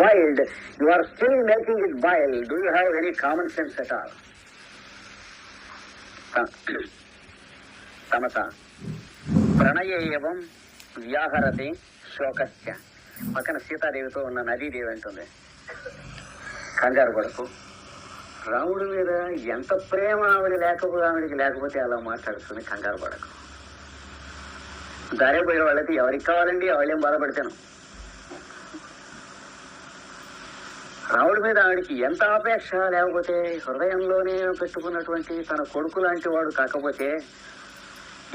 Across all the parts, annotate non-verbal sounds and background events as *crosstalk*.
boiled. You are still making it boil. Do you have any common sense at all? తమస ప్రణయ వ్యాహరతి శోకస్య పక్కన సీతాదేవితో ఉన్న నదీదేవి అంటుంది. కంగారు కొడుకు రాముడి మీద ఎంత ప్రేమ ఆవిడ లేకపోతే ఆవిడికి లేకపోతే అలా మాట్లాడుతుంది కంగారు పడకు. దారే పోయే వాళ్ళకి ఎవరికి కావాలండి? ఎవరేం బాధపడతాను రాముడి మీద ఆవిడికి ఎంత ఆపేక్ష? లేకపోతే హృదయంలోనే పెట్టుకున్నటువంటి తన కొడుకు లాంటి వాడు కాకపోతే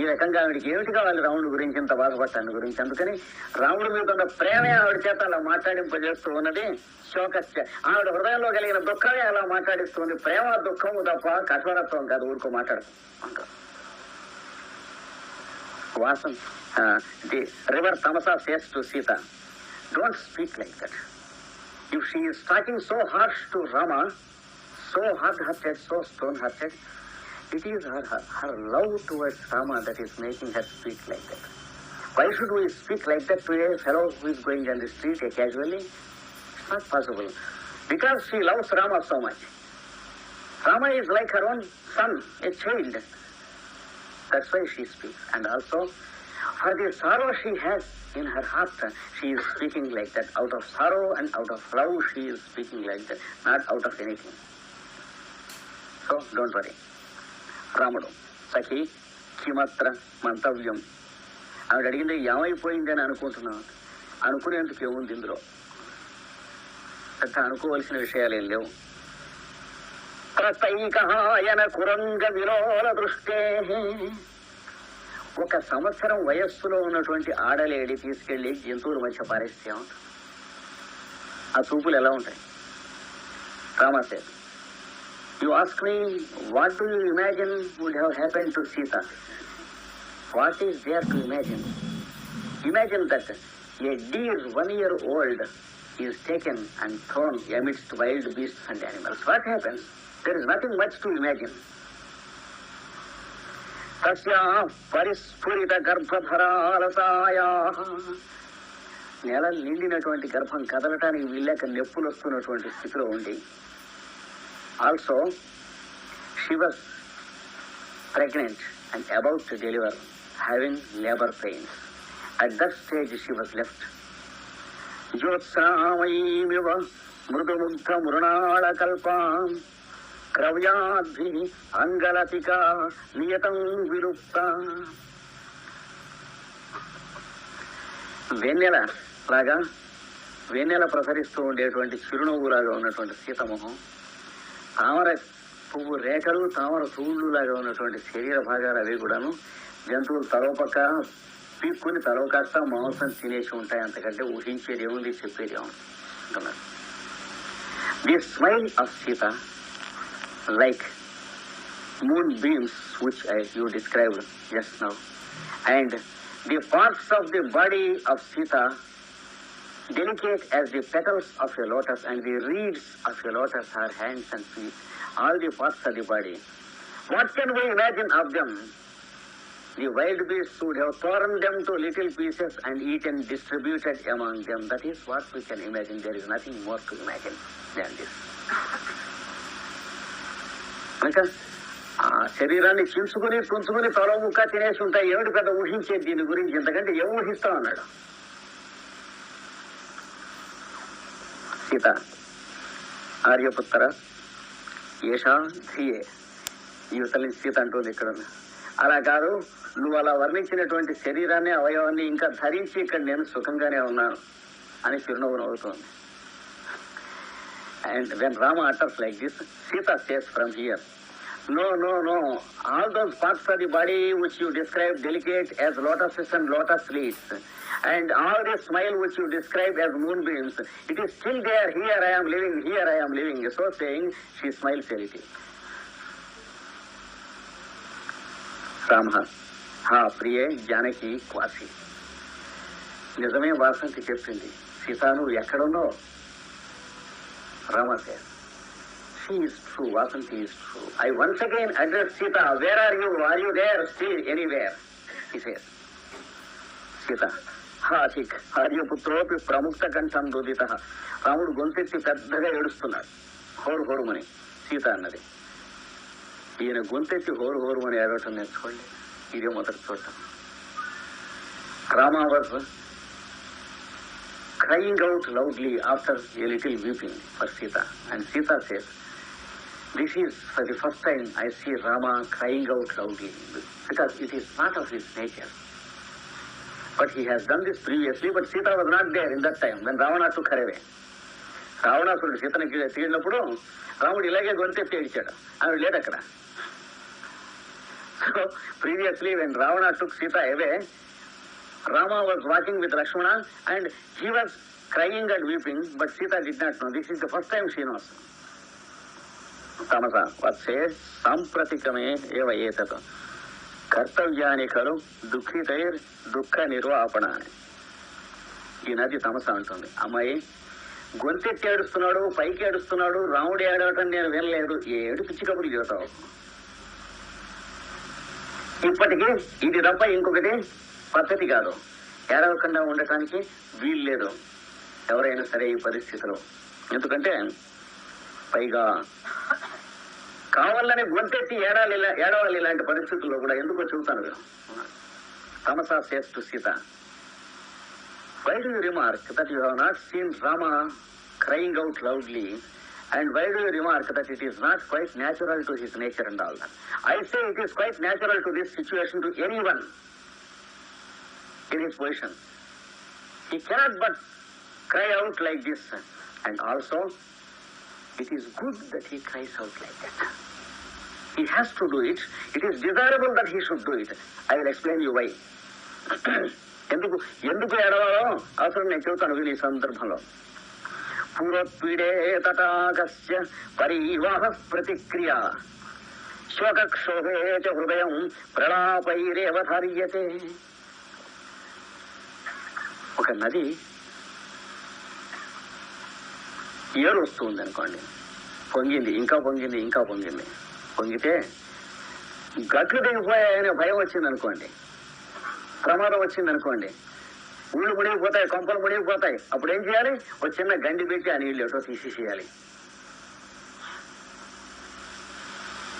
ఈ రకంగా ఆవిడికి ఏమిటి కావాలి రాముడి గురించి? ఇంత బాధపడటాన్ని గురించి. అందుకని రాముడి మీద ఉన్న ప్రేమే ఆవిడ చేత అలా మాట్లాడింపజేస్తూ ఉన్నది. శోకస్య. ఆవిడ హృదయంలో కలిగిన దుఃఖమే అలా మాట్లాడిస్తుంది. ప్రేమ దుఃఖము తప్ప కఠోరత్వం కాదు. ఊరుకో మాట్లాడు. వాసం Vasan. The river Tamasa says to Sita. Don't speak like that if she is talking so harsh to Rama, so hard-hearted, so stone-hearted, it is her, her, her love towards Rama that is making her speak like that. Why should we speak like that to a fellow who is going down the street uh, casually? It's not possible. Because she loves Rama so much. Rama is like her own son, a child. That's why she speaks. And also, for the sorrow she has in her heart, she is speaking like that. Out of sorrow and out of love, she is speaking like that, not out of anything. So, don't worry. రాముడు సఖి కిమత్ర మంతవ్యం ఆవిడ అడిగింది ఏమైపోయింది అని అనుకుంటున్నాను అనుకునేందుకు ఏముంది ఇందులో పెద్ద అనుకోవలసిన విషయాలు ఏం లేవు ప్రతైకహాయన కురంగ విలోల దృష్టే ఒక సంవత్సరం వయస్సులో ఉన్నటువంటి ఆడలేడి తీసుకెళ్ళి జంతువుల మధ్య పారేస్తే ఏమంటారు? ఆ చూపులు ఎలా ఉంటాయి? రామాసే you ask me what do you imagine would have happen to Sita what is there to imagine imagine that a deer one year old is taken and thrown amidst wild beast and animals what happens there is nothing much to imagine తస్యా పరిస్ఫురిత గర్భధరాలసాయా నెల నిండినటువంటి గర్భం కదలటానికి వీళ్ళక నొప్పులు వస్తున్నటువంటి స్థితిలో ఉండి also she was pregnant and about to deliver having labour pains at that stage she was left జ్యోత్స్నామయీమివ మృదుముగ్ధ మృణాళ కల్పాం అంగలతిక నియతం విరుక్త వెన్నెల లాగా వెన్నెల ప్రసరిస్తూ ఉండేటువంటి చిరునవ్వులాగా ఉన్నటువంటి సీతమొహం తామర పువ్వు రేఖలు తామర లాగా ఉన్నటువంటి శరీర భాగాలు అవి కూడాను జంతువులు తలోపక్క పీక్కుని తలోకాస్త మాంసం తినేసి ఉంటాయి అంతకంటే ఊహించేది ఏముంది చెప్పేది ఏముంది అంటున్నారు. The smile of Sita like moonbeams which I, you described just now. And the parts of the body of Sita, delicate as the petals of a lotus and the reeds of a lotus, her hands and feet, all the parts of the body. What can we imagine of them? The wild beasts would have torn them to little pieces and eaten, distributed among them. That is what we can imagine. There is nothing more to imagine than this. *laughs* కనుక ఆ శరీరాన్ని చించుకుని పుంచుకుని తల ముక్క తినేసి ఉంటాయి ఏమిటి పెద్ద ఊహించేది దీని గురించి ఇంతకంటే ఏం ఊహిస్తాం అన్నాడు. సీత ఆర్యపుత్ర ఏషా ధియే యువతలి సీత అంటుంది ఇక్కడ. అలా కాదు నువ్వు అలా వర్ణించినటువంటి శరీరాన్ని అవయవాన్ని ఇంకా ధరించి ఇక్కడ నేను సుఖంగానే ఉన్నాను అని చిరునవ్వు నవ్వుతోంది. And when Rama utters like this Sita says from here No, no, no. All those parts of the body which you describe delicate as lotuses and lotus leaves, and all the smile which you describe as moonbeams, it is still there. Here I am living, here I am living. So saying, she smiles a little. Rama హా ప్రియే జానకి క్వాసి నిజమే వాసంతి చెప్పింది సీత ఎక్కడున్నావు Rama says, She is true, Vasanti is true. I once again address Sita, where are you? Are you there still anywhere? He says, Sita, హాసిక్ ఆర్యపుత్రోపి ప్రముక్త కంఠం దుదిత రాముడు గొంతెత్తి పెద్దగా ఏడుస్తున్నాడు హోరు హోరుమని సీత అన్నది ఈయన గొంతెత్తి హోరు హోరుమని ఏడవటం నేర్చుకోండి ఇదే మొదటి చూడటం Rama was crying out loudly after a little weeping for Sita. And Sita says, This is for the first time I see Rama crying out loudly because it is part of his nature. But he has done this previously, but Sita was not there in that time when Ravana took her away. రావణాసురుడు సీతని తీరినప్పుడు రాముడు ఇలాగే గొంతెత్తి ఏడిచాడు ఆమె లేదు అక్కడ so previously when Ravana took Sita away Rama was walking with Lakshmana and he was crying and weeping, but Sita did not know. This is the first time she knows. తమస వత్సే సాంప్రతికమే ఏవ ఏతత్. కర్తవ్యాన్ని ఖలు దుఃఖితైర్ దుఃఖ నిర్వాపణ అని ఈ నది తమస అంటుంది. అమ్మాయి గొంతెత్తి ఏడుస్తున్నాడు పైకి ఏడుస్తున్నాడు రాముడు ఏడవటం నేను వినలేదు. ఏడు పిచ్చి కబుర్లు చెబుతావు ఇప్పటికీ ఇది తప్ప ఇంకొకటి పద్ధతి కాదు. ఏడవకుండా ఉండటానికి వీలు లేదు ఎవరైనా సరే ఈ పరిస్థితిలో. ఎందుకంటే పైగా కావాలని గొంతెత్తి ఏడాలి ఏడవాలి ఇలాంటి పరిస్థితుల్లో కూడా ఎందుకో చెబుతాను Tamasa says to Sita. Why do you remark that you have not seen Rama crying out loudly and why do you remark that it is not quite natural to his nature and all that I say it is quite natural to this situation to any one in his position he cannot but cry out like this and also it is good that he cries out like that. He has to do it. It is desirable that he should do it. I will explain you why. ఎందుకు ఎందుకు ఏడవాలో అసలు నేను చెబుతాను వీళ్ళు ఈ సందర్భంలో పూర్వపీడే తటాకస్య పరివాహ ప్రతిక్రియ శోకక్షోభే చ హృదయం ప్రణాపైరేవ ధార్యతే ఒక నది ఏరు వస్తుంది అనుకోండి పొంగింది ఇంకా పొంగింది ఇంకా పొంగింది పొంగితే గట్లు దిగిపోయాయనే భయం వచ్చింది అనుకోండి ప్రమాదం వచ్చింది అనుకోండి ఊళ్ళు మునిగిపోతాయి కొంపలు మునిగిపోతాయి అప్పుడు ఏం చేయాలి ఒక చిన్న గండి పెట్టి ఆ నీళ్ళు ఎటో తీసేసేయాలి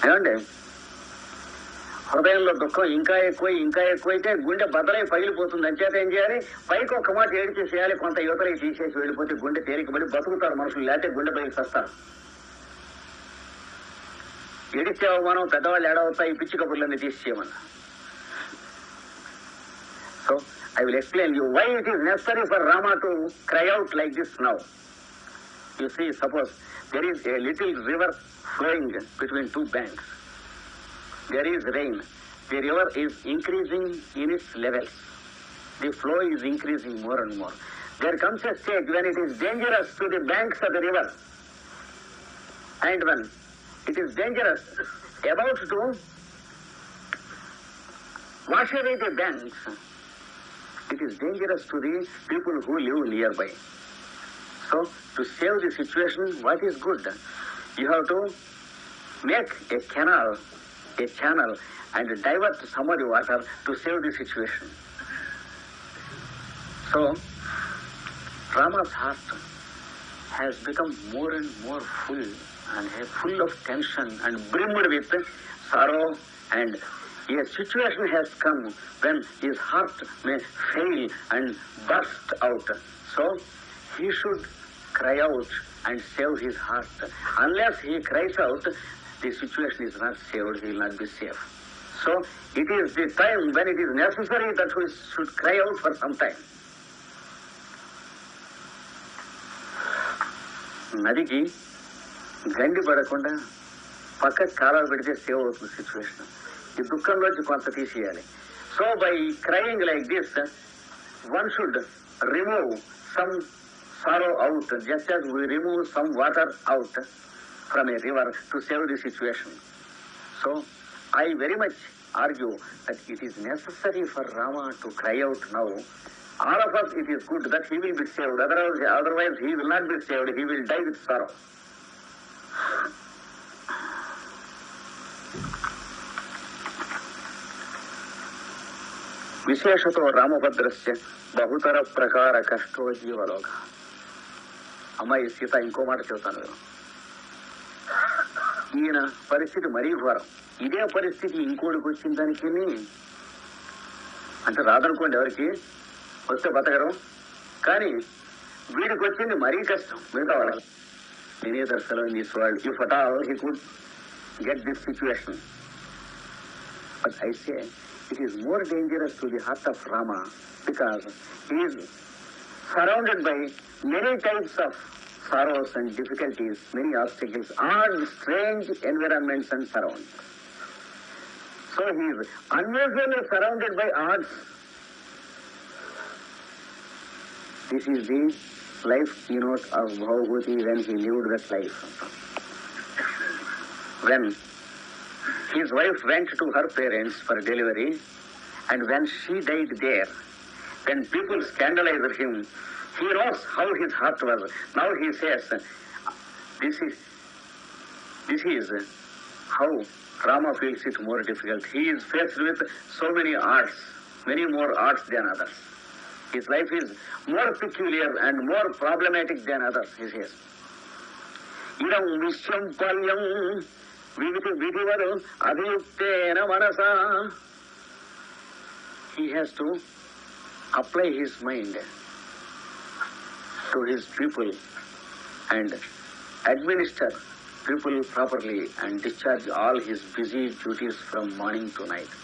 ఏమండి హృదయంలో దుఃఖం ఇంకా ఎక్కువ ఇంకా ఎక్కువైతే గుండె బదలై పగిలిపోతుంది. అంచేత ఏం చేయాలి? పైకి ఒక మాట ఏడిచేసేయాలి కొంత యువతలకి తీసేసి వెళ్ళిపోతే గుండె తేలికబడి బతుకుతారు మనుషులు లేకపోతే గుండె పైకి వస్తారు ఏడిస్తే అవమానం పెద్దవాళ్ళు ఏడవుతాయి పిచ్చి కబుర్లన్నీ తీసేయమన్నా so I will explain you why it is necessary for Rama to cry out like this now you see suppose there is a little river flowing between two banks there is rain. The river is increasing in its levels. The flow is increasing more and more. There comes a stage when it is dangerous to the banks of the river. And when it is dangerous, about to wash away the banks, it is dangerous to the people who live nearby. So, to save the situation, what is good? You have to make a canal, a channel, and divert some of the water to save the situation. So, Rama's heart has become more and more full and full of tension and brimmed with sorrow and a situation has come when his heart may fail and burst out. So he should cry out and save his heart. Unless he cries out, the situation is not saved, he will not be safe. So it is the time when it is necessary that we should cry out for some time. నదికి గండి పడకుండా పక్క కాలాలు పెడితే save అవుతుంది situation ఈ దుఃఖంలోంచి కొంత తీసేయాలి so by crying like this one should remove some sorrow out just as we remove some water out from a river to save the situation. So I very much argue that it is necessary for Rama to cry out now. All of us, it is good that he will be saved. Otherwise, otherwise he will not be saved. He will die with sorrow. విశేషతో రామభద్రస్య బహుతర ప్రకార కష్టో జీవలోక అమ్మాయి సీత ఇంకో మాట చెబుతాను నేను. ఈయన పరిస్థితి మరీ ఘోరం. ఇదే పరిస్థితి ఇంకోటికి వచ్చిన దానికి అంటే రాదనుకోండి ఎవరికి? వస్తే బతకడం. కానీ వీడికి వచ్చింది మరీ కష్టం. మిగతా వాళ్ళకి. నేనే దర్శనం in this world if he could get this situation but I say it is more dangerous to the heart of Rama because he is surrounded by many types sorrows and difficulties, many obstacles, odd, strange environments and surroundings. So he is unusually surrounded by odds. This is the life keynote of Bhagavati when he lived that life when his wife went to her parents for delivery and when she died there, when people scandalized him, he knows how his heart was. Now he says, this is, this is how Rama feels it more difficult. He is faced with so many arts, many more arts than others. His life is more peculiar and more problematic than others, he says. ఇదం విశ్వం పల్యం వివిధ విధివరు అభియుక్తేన మనస he has to apply his mind To his people and administer people properly and discharge all his busy duties from morning to night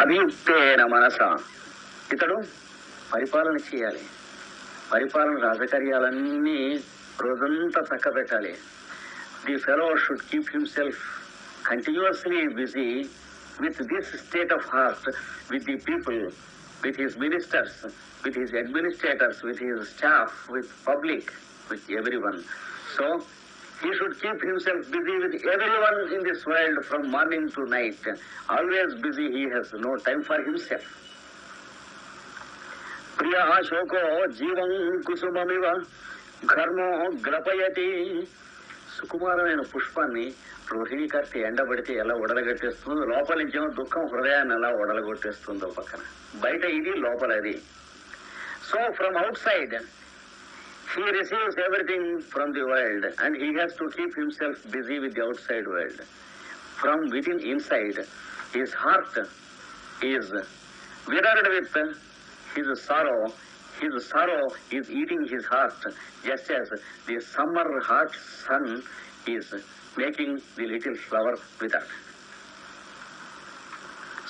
అభియుక్తేన మనస. ఇతడు పరిపాలన చేయాలి. పరిపాలన రాజకార్యాలన్నీ రోజంతా చక్క పెట్టాలి the fellow should keep himself. Continuously busy. With this state of heart with the people with his ministers with his administrators with his staff with public with everyone so he should keep himself busy with everyone in this world from morning to night. Always busy, he has no time for himself. ప్రియ శోకో జీవం కుసుమమివ ఘర్మో గ్రపయతి సుకుమారమైన పుష్పాన్ని రోహిణి కట్టి ఎండబడితే ఎలా ఉడలగట్టేస్తుందో లోపల నుంచేమో దుఃఖం హృదయాన్ని ఎలా ఉడలగొట్టేస్తుందో పక్కన బయట ఇది లోపల అది so from outside he receives everything from the world and he has to keep himself busy with the outside world. From within inside, his heart is withered with his sorrow. His sorrow is eating his heart, just as the summer hot sun is making the little flower with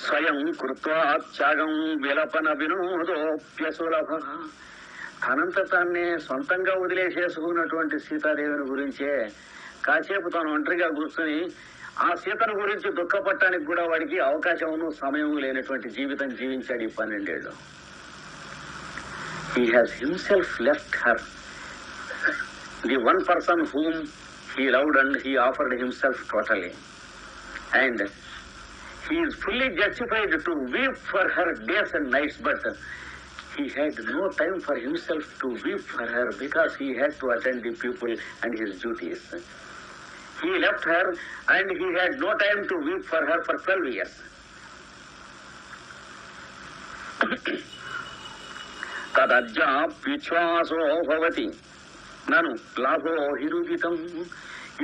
స్వయం కృత్వా త్యాగం విలపన వినోదోప్యసులభ తనంత తాన్నే సొంతంగా వదిలేసేసుకున్నటువంటి సీతాదేవిని గురించే కాసేపు తాను ఒంటరిగా కూర్చొని ఆ సీతను గురించి దుఃఖపడటానికి కూడా వాడికి అవకాశమును సమయం లేనటువంటి జీవితం జీవించాడు ఈ పన్నెండేళ్ళు he has himself left her the one person whom he loved and he offered himself totally. And he is fully justified to weep for her days and nights, but he had no time for himself to weep for her because he had to attend the people and his duties. He left her and he had no time to weep for her for 12 years. तदज्ञाप् विश्वासो भवति లాభో హిరుదితం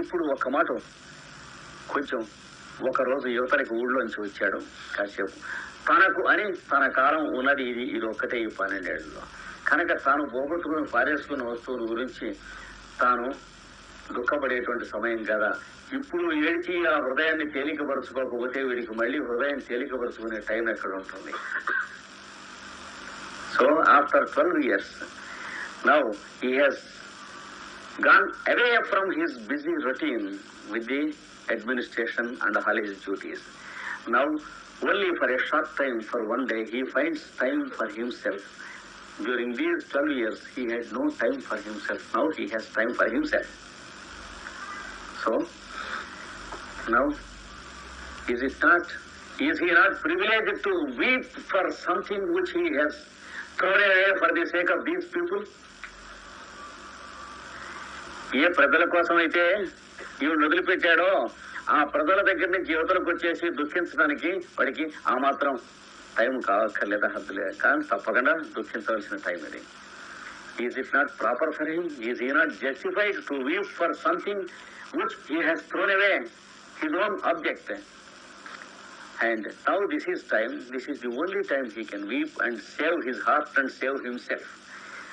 ఇప్పుడు ఒక మాట కొంచెం ఒకరోజు యువతనికి ఊళ్ళోంచి వచ్చాడు కాసేపు. తనకు అని తన కాలం ఉన్నది ఇది ఇది ఒక్కటే ఈ పన్నెండేళ్ళలో కనుక తాను పోగొట్టుకుని పారేసుకున్న వస్తువుల గురించి తాను దుఃఖపడేటువంటి సమయం కదా. ఇప్పుడు ఏడ్చి ఆ హృదయాన్ని తేలికపరుచుకోకపోతే వీడికి మళ్ళీ హృదయం తేలికపరుచుకునే టైం ఎక్కడ ఉంటుంది? So after twelve years now he has gone away from his busy routine with the administration and all his duties. Now, only for a short time, for one day, he finds time for himself. During these 12 years, he had no time for himself. Now he has time for himself. So, now, is it not, is he not privileged to weep for something which he has thrown away for the sake of these people? ఏ ప్రజల కోసం అయితే ఈవిడ వదిలిపెట్టాడో ఆ ప్రజల దగ్గర నుంచి యువతలకు వచ్చేసి దుఃఖించడానికి వాడికి ఆ మాత్రం టైం కావక్కర్లేదా హద్దులే కానీ తప్పకుండా దుఃఖించవలసిన టైం ఇది. Is it not proper for him is it not justified to weep for something which he has thrown away his own object and now this is time this is the only time he can weep and save his heart and save himself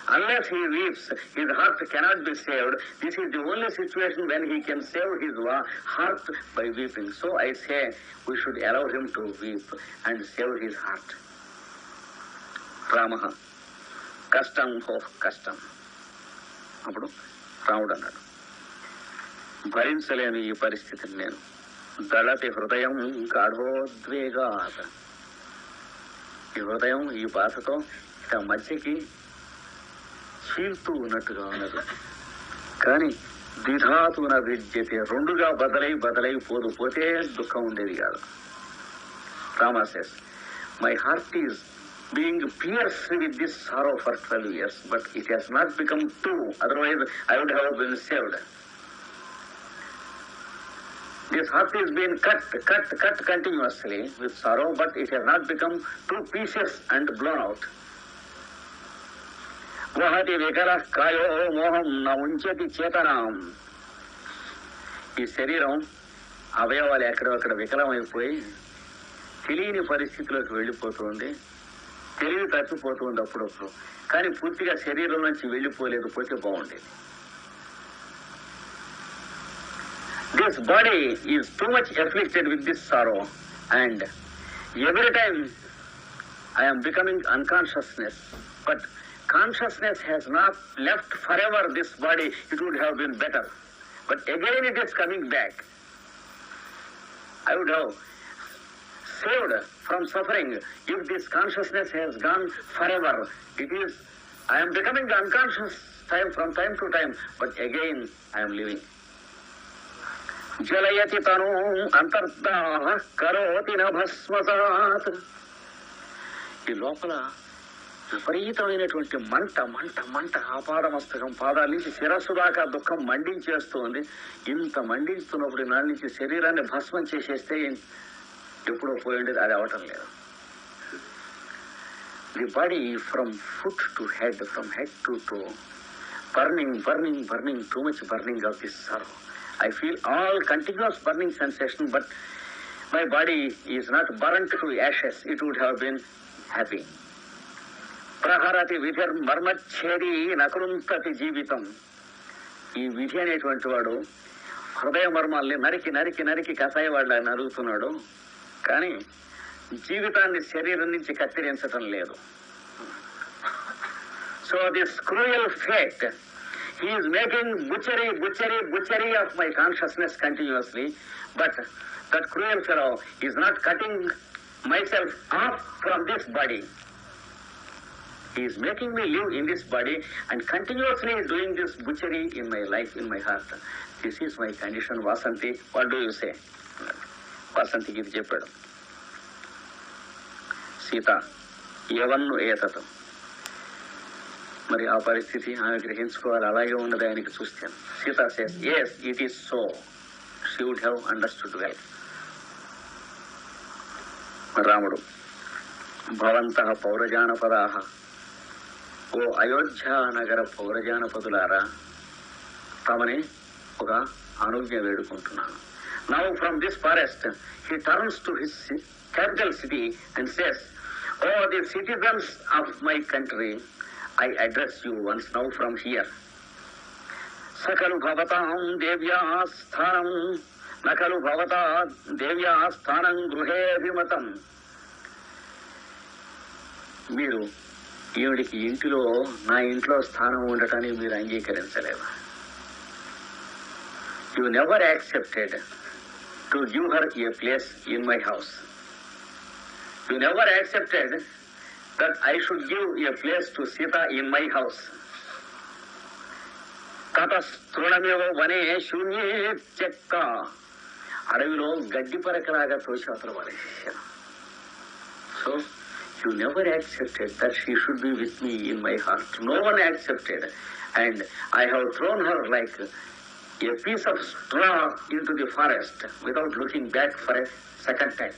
Unless he weeps, his heart cannot be saved. This is the only situation when he can save his wa- heart by weeping. So I say we should allow him to weep and save his heart. Rama కష్టం హో కష్టం అప్పుడు రాముడు అన్నాడు భరించలేను ఈ పరిస్థితిని నేను దళతి హృదయం గాఢోద్వేగాత ఈ హృదయం ఈ బాధతో ఇక మధ్యకి చీల్తూ ఉన్నట్టుగా ఉన్నది కానీ ద్విధాతున విద్యతే రెండుగా బదలై బదలై పోదు పోతే దుఃఖం ఉండేది కాదు రామాసెస్ my heart is being pierced with this sorrow for twelve years but it has not become two otherwise I would have been saved This heart is being cut, cut, cut continuously with sorrow, but it has not become two pieces and blown out. మోహతి వికల కాయో మోహం నా ఉంచేది చేతనం. ఈ శరీరం అవయవాలు ఎక్కడో అక్కడ వికలమైపోయి తెలియని పరిస్థితిలోకి వెళ్ళిపోతుంది. తెలివి తప్పిపోతుంది అప్పుడప్పుడు. కానీ పూర్తిగా శరీరం నుంచి వెళ్ళిపోలేదు పోతే బాగుండేది this body is too much afflicted with this sorrow and every time I'm becoming unconsciousness but consciousness has not left forever this body it would have been better but again it is coming back I would have saved from suffering if this consciousness has gone forever it is I am becoming unconscious time from time to time but again I am living జలయతి తను అంతర్దాహ కరోతి న భస్మసాత్ ఈ లోపల విపరీతమైనటువంటి మంట మంట మంట ఆపాదమస్తకం. పాదాల నుంచి శిరస్సు దాకా దుఃఖం మండించేస్తుంది. ఇంత మండించుతున్నప్పుడు నాటి నుంచి శరీరాన్ని భస్మం చేసేస్తే ఎప్పుడో పోయిండేది అది అవటం లేదు. The body from foot to head from head to toe burning burning burning too much burning of this serve I feel all continuous burning sensation but my body is not burn to ashes it would have been happy ప్రహరతి విధర్ మర్మచ్చేరి నకృంతతి జీవితం. ఈ విధి అనేటువంటి వాడు హృదయ మర్మాల్ని నరికి నరికి నరికి కసాయవాడు ఆయన అరుగుతున్నాడు కానీ జీవితాన్ని శరీరం నుంచి కత్తిరించటం లేదు. So the cruel fate he is making butchery butchery butchery of my consciousness continuously. But that cruel fellow is not cutting my self off from this body. He is making me live in this body and continuously doing this butchery in my life, in my heart. This is my condition, Vasanti. What do you say? వాసంతికి ఇది చెప్పాడు సీత ఎవన్ను ఏతతం మరి ఆ పరిస్థితి ఆమె గ్రహించుకోవాలి అలాగే ఉన్నది ఆయనకి చూస్తాను Sita says yes it is so she would have understood well రాముడు భవంత పౌరజానపదా ఓ అయోధ్య నగర పౌరజానపదులారా తమని ఒక అనుజ్ఞ వేడుకుంటున్నాను. Now from this forest he turns to his capital city and says O the citizens of my country I address you once now from here సకలు భవతాం దేవ్యా స్థానం నకలు భవతా దేవ్యా స్థానం గృహే అభిమతం మీరు ఈవిడికి ఇంటిలో నా ఇంట్లో స్థానం ఉండటానికి మీరు అంగీకరించలేదు you never accepted to give her a place in my house you never accepted that I should give place place to Sita in my house. తతస్తృణమేవ వనే శూన్యే చెక్క. అడవిలో గడ్డి పరకలాగా తోసి అవతల so You never accepted that she should be with me in my heart no one accepted and I have thrown her like a piece of straw into the forest without looking back for a second time.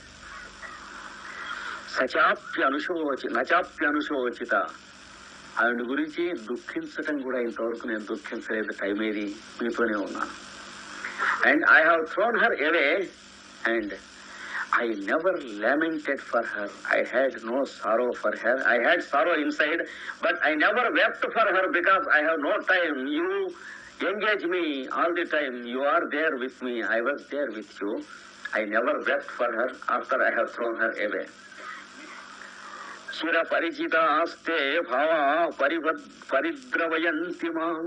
సచాప్య అనుశోచి నచాప్య అనుశోచిత ఆయన గురించి దుఃఖించటం కూడా ఇంతవరకు నేను దుఃఖించలేదు time ఏది మీతోనే ఉన్నాను and I have thrown her away and I never lamented for her. I had no sorrow for her. I had sorrow inside, but I never wept for her because I have no time. You engage me all the time. You are there with me. I was there with you. I never wept for her after I have thrown her away. ಸುರಪರಿಚಿತಾಸ್ತೆ Aste Bhava ಪರಿದ್ರವಯಂತಿ ಮಾಂ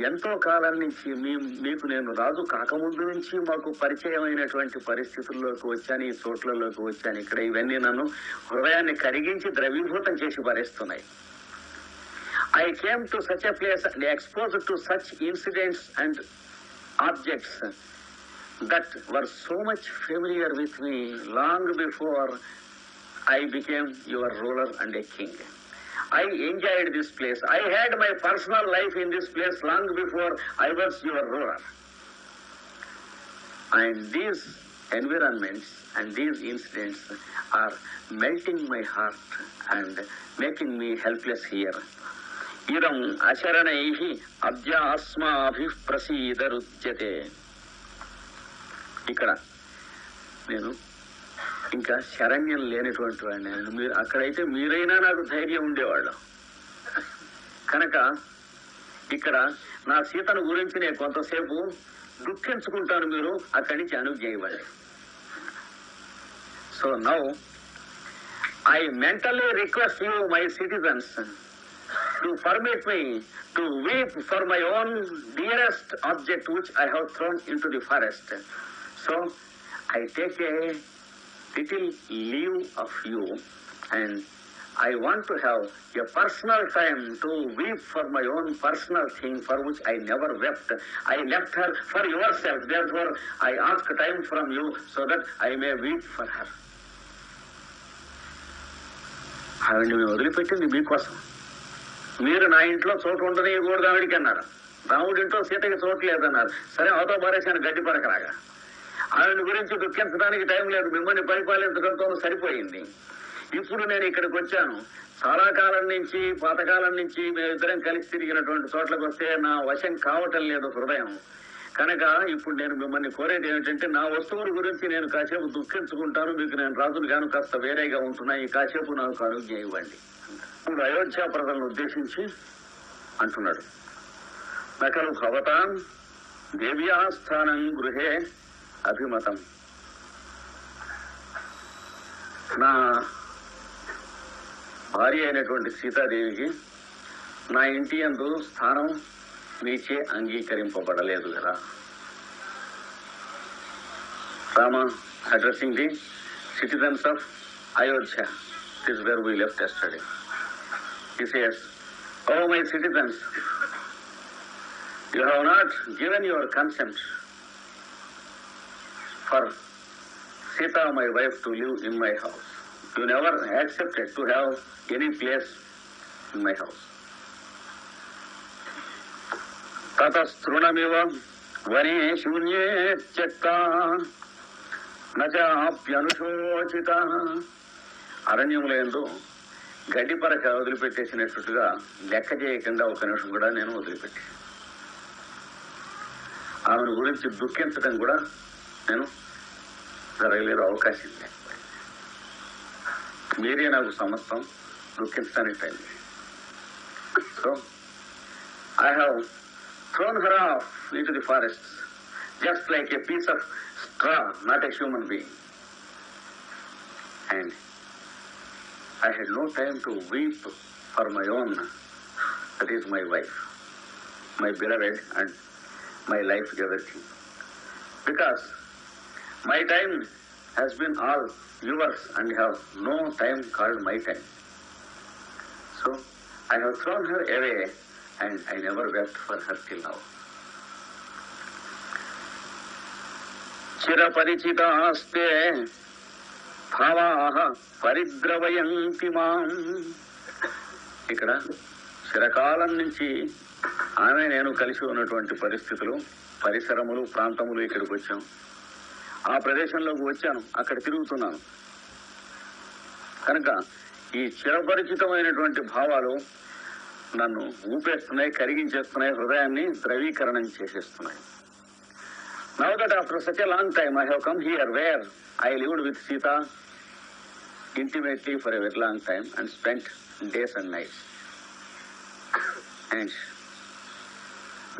ఎంతో కాలం నుంచి మీ మీకు నేను రాజు కాకముందు నుంచి మాకు పరిచయమైనటువంటి పరిస్థితుల్లోకి వచ్చాను ఈ చోట్లలోకి వచ్చాను. ఇక్కడ ఇవన్నీ నన్ను హృదయాన్ని కరిగించి ద్రవీభూతం చేసి భరిస్తున్నాయి I came to such a place and expose to such incidents and objects that were so much familiar with me long before I became your ruler and a king I enjoyed this place. I had my personal life in this place long before I was your ruler. And these environments and these incidents are melting my heart and making me helpless here. ఇదం అశరణై అద్య అస్మాభి ప్రసీదరుచ్యతే ఇక్కడ నేను ఇంకా శరణ్యం లేనటువంటి వాడిని. నేను మీరు అక్కడైతే మీరైనా నాకు ధైర్యం ఉండేవాళ్ళు. కనుక ఇక్కడ నా సీతను గురించి నేను కొంతసేపు దుఃఖించుకుంటాను మీరు. అక్కడి నుంచి అనుజ్ఞ so now I mentally request you my citizens to permit me to weep for my own dearest object which I have thrown into the forest so I take a little leave of you and I want to have a personal time to weep for my own personal thing for which I never wept. I left her for yourself. Therefore, I ask time from you so that I may weep for her. ఆవిడ మేము వదిలిపెట్టింది మీకోసం మీరు నా ఇంట్లో చోటు ఉండనియకూడదు ఆవిడికి అన్నారు రాముడి ఇంట్లో సీతకి చోటు లేదన్నారు సరే అవతో పారేశాను గడ్డి పరకలాగా ఆయన గురించి దుఃఖించడానికి టైం లేదు. మిమ్మల్ని పరిపాలించడంతో సరిపోయింది. ఇప్పుడు నేను ఇక్కడికి వచ్చాను. చాలా కాలం నుంచి పాతకాలం నుంచి మేమిద్దరం కలిసి తిరిగినటువంటి చోట్లకు వస్తే నా వశం కావటం లేదు హృదయం. కనుక ఇప్పుడు నేను మిమ్మల్ని కోరేది ఏమిటంటే నా వస్తువుల గురించి నేను కాసేపు దుఃఖించుకుంటాను. మీకు నేను రాజులు గాను కాస్త వేరేగా ఉంటున్నా. ఈ కాసేపు నాకు ఆరోగ్యం ఇవ్వండి. ఇప్పుడు అయోధ్య ప్రజలను ఉద్దేశించి అంటున్నాడు. నకలు భవతాం దేవ్యాస్థానం గృహే అభిమతం. నా భార్య అయినటువంటి సీతాదేవికి నా ఇంటి ఎందు స్థానం నీచే అంగీకరింపబడలేదు కదా. Rama addressing the citizens of Ayodhya. This where we left yesterday this is O my citizens you have not given your consent for Sita, my wife, to live in my house. You never accepted to have any place in my house. తతస్తృణమివ వనే శూన్యే త్యక్త అరణ్యములందు గడ్డి పరక వదిలిపెట్టేసినట్టుగా లెక్క చేయకుండా ఒక నిమిషం కూడా నేను వదిలిపెట్టి ఆమెను గురించి దుఃఖించడం కూడా నేను జరగలేదు అవకాశం లేదు మీరే నాకు సమస్తం దుఃఖించడానికి time so I have thrown her off into the forest just like a piece of straw not a human being and I had no time to weep for my own, that is my wife, my beloved and my life everything. Because my time has been all yours and you have no time called my time. So I have thrown her away and I never wept for her till now. చిరపరిచితాస్తే భావాహ పరిద్రవయంతి మాం ఇక్కడ చిరకాలం నుంచి ఆమె నేను కలిసి ఉన్నటువంటి పరిస్థితులు పరిసరములు ప్రాంతములు ఇక్కడికి వచ్చాం ఆ ప్రదేశంలోకి వచ్చాను. అక్కడ తిరుగుతున్నాను. కనుక ఈ చిరపరిచితమైనటువంటి భావాలు నన్ను ఊపేస్తున్నాయి కరిగించేస్తున్నాయి హృదయాన్ని ద్రవీకరణం చేసేస్తున్నాయి. Now that after such a long time I have come here where I lived with Sita intimately for a very long time and spent days and nights and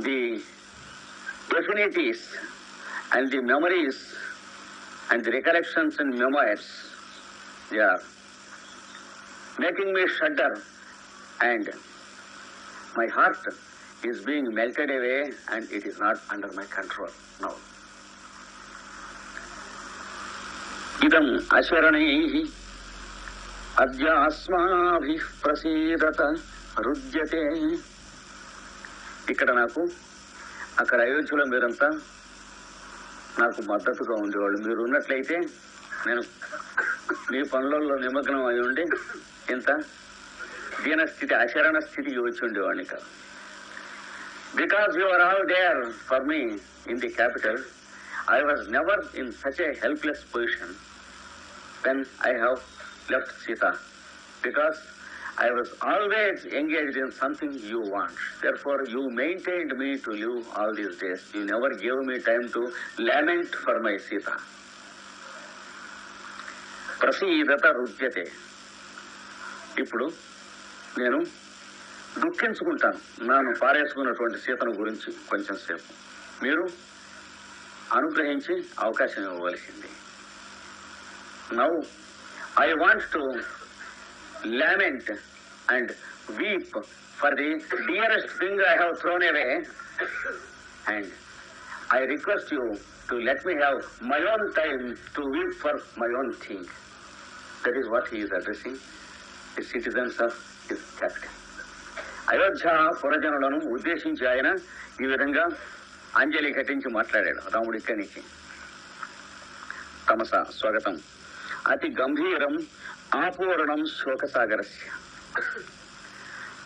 the affinities and the memories and the recollections and memoirs, they are making me shudder and my heart is being melted away and it is not under my control now. ఇదం అశరణై అద్య అస్మాభి ప్రసీదత రుద్యతే ఇక్కడ నాకు అక్కడ అయోధ్యలో మీరంతా నాకు మద్దతుగా ఉండేవాళ్ళు. మీరు ఉన్నట్లయితే నేను మీ పనులలో నిమగ్నం అయి ఉండి ఇంత దీనస్థితి అశరణ స్థితికి వచ్చి ఉండేవాడిని కాదు. Because you are all there for me in the capital I was never in such a helpless position then I have left Sita because I was always engage in something you want therefore you maintain me to live all these days you never give me time to lament for my Sita ప్రసీదత రుద్యతే ఇప్పుడు నేను దుఃఖించుకుంటాను. నన్ను పారేసుకున్నటువంటి సీతను గురించి కొంచెం సేపు. మీరు అనుగ్రహించి అవకాశం ఇవ్వవలసింది. Now I want to lament and weep for the dearest thing I have thrown away, and I request you to let me have my own time to weep for my own thing. That is what he is addressing the citizens of his capital. Ayodhya పురజనులను ఉద్దేశించి ఆయన ఈ విధంగా అంజలి ఘటించి మాట్లాడాడు రాముడి ఇక్కడి నుంచి తమస స్వాగతం అతి గంభీరం ఆపూరణం శోకసాగరస్య.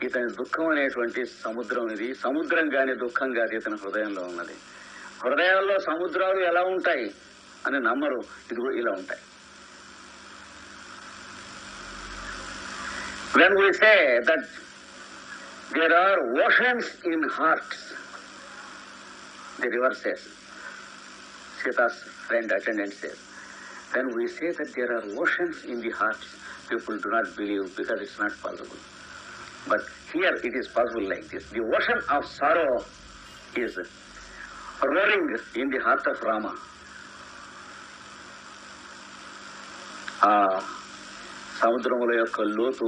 ఇతని దుఃఖం అనేటువంటి సముద్రం ఇది. సముద్రం కాని దుఃఖం కాదు ఇతని హృదయంలో ఉన్నది. హృదయాల్లో సముద్రాలు ఎలా ఉంటాయి అని నమ్మరు. ఇదిగో ఇలా ఉంటాయి. When we say that there are oceans in hearts, the river says, Sita's friend attendant says, then we say that there are oceans in the heart. people do not believe because it's not possible. But here it is possible like this. The ocean of sorrow is roaring in the heart of Rama. ఆ సముద్రముల యొక్క లోతు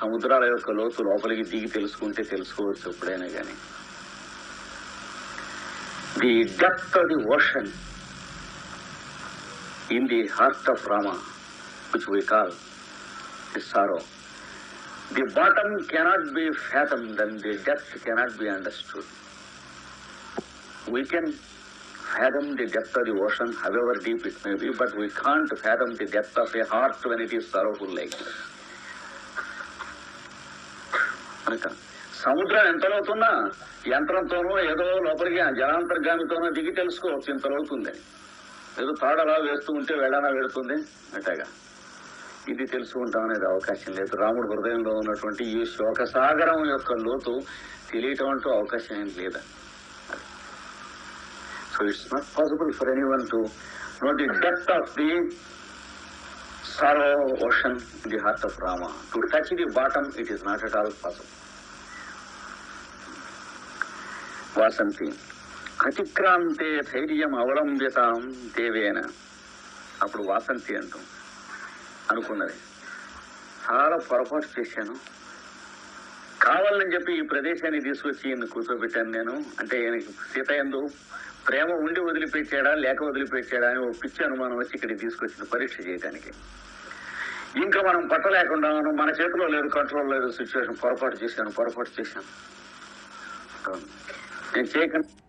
సముద్రాల యొక్క లోతు లోపలికి దిగి తెలుసుకుంటే తెలుసుకోవచ్చు ఎప్పుడైనా కానీ the depth of the ocean in the heart of Rama, which we call his sorrow. The bottom cannot be fathomed and the depth cannot be understood. We can fathom the depth of the ocean, however deep it may be, but we can't fathom the depth of a heart when it is sorrowful like this. కనుక సముద్రం ఎంత లోతున్నా యంత్రంతోనో ఏదో లోపలికి ఆ జలాంతర్గామితోనో దిగి తెలుసుకోవచ్చు ఇంత లోతుందని ఏదో తాడలా వేస్తూ ఉంటే వెళ్ళనా వెళుతుంది అట్టగా ఇది తెలుసుకుంటాం అనేది అవకాశం లేదు. రాముడు హృదయంలో ఉన్నటువంటి ఈ శోకసాగరం యొక్క లోతు తెలియటం అంటూ అవకాశం ఏం లేదా? So it's not possible for any one to know the depth of the sorrow ocean the heart of Rama to touch the bottom it is not at all possible Vasanthi అతిక్రాంతే ధైర్యం అవలంబితాం దేవేన. అప్పుడు వాసంతి అంటాం అనుకున్నది. చాలా పొరపాటు చేశాను. కావాలని చెప్పి ఈ ప్రదేశాన్ని తీసుకొచ్చి ఈయన కూర్చోబెట్టాను నేను. అంటే ఈయనకి సీత ఎందు ప్రేమ ఉండి వదిలిపెట్టాడా లేక వదిలిపెట్టాడా అని ఓ పిచ్చి అనుమానం వచ్చి ఇక్కడికి తీసుకొచ్చింది పరీక్ష చేయడానికి ఇంకా మనం పట్టలేకుండా మన చేతిలో లేదు కంట్రోల్ లేదు సిచ్యువేషన్ పొరపాటు చేశాను పొరపాటు చేశాను. నేను చేయకుండా